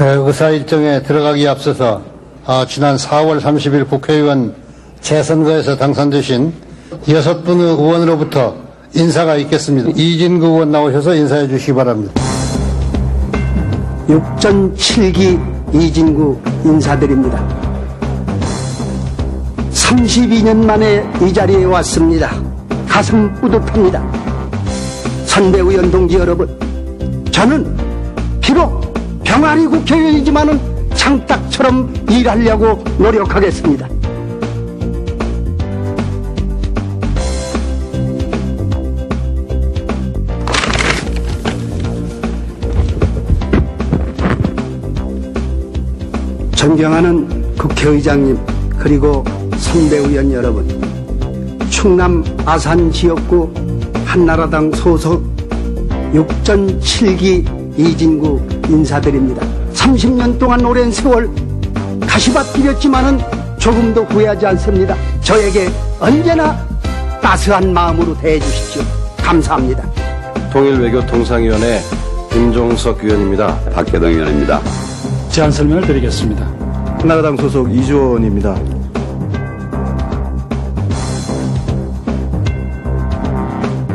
에, 의사 일정에 들어가기 앞서서 아, 지난 4월 30일 국회의원 재선거에서 당선되신 여섯 분의 의원으로부터 인사가 있겠습니다. 이진구 의원 나오셔서 인사해 주시기 바랍니다. 육전 7기 이진구 인사드립니다. 32년 만에 이 자리에 왔습니다. 가슴 뿌듯합니다. 선배 의원 동지 여러분, 저는 비록 병아리 국회의원이지만은 창딱처럼 일하려고 노력하겠습니다. 존경하는 국회의장님 그리고 선배 의원 여러분 충남 아산 지역구 한나라당 소속 육전 7기 이진구 인사드립니다. 30년 동안 오랜 세월 가시밭 빌렸지만은 조금도 후회하지 않습니다. 저에게 언제나 따스한 마음으로 대해 주십시오. 감사합니다. 통일외교통상위원회 김종석 위원입니다. 박계동 의원입니다. 제안 설명을 드리겠습니다. 한나라당 소속 이주원입니다.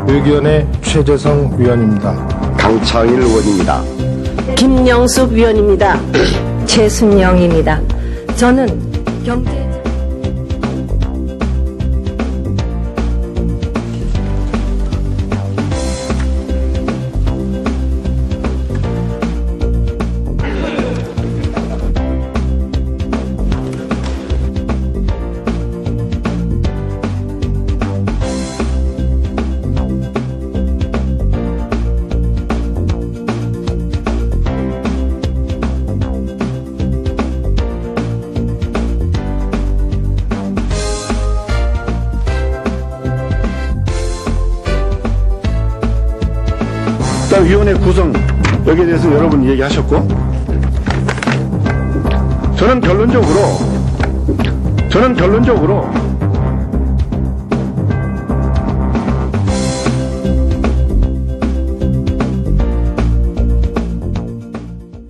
의견의 최재성 위원입니다. 강창일 의원입니다. 김영숙 위원입니다. 최순영입니다. 저는 경제 일단 위원회 구성 여기에 대해서 여러분 얘기하셨고 저는 결론적으로 저는 결론적으로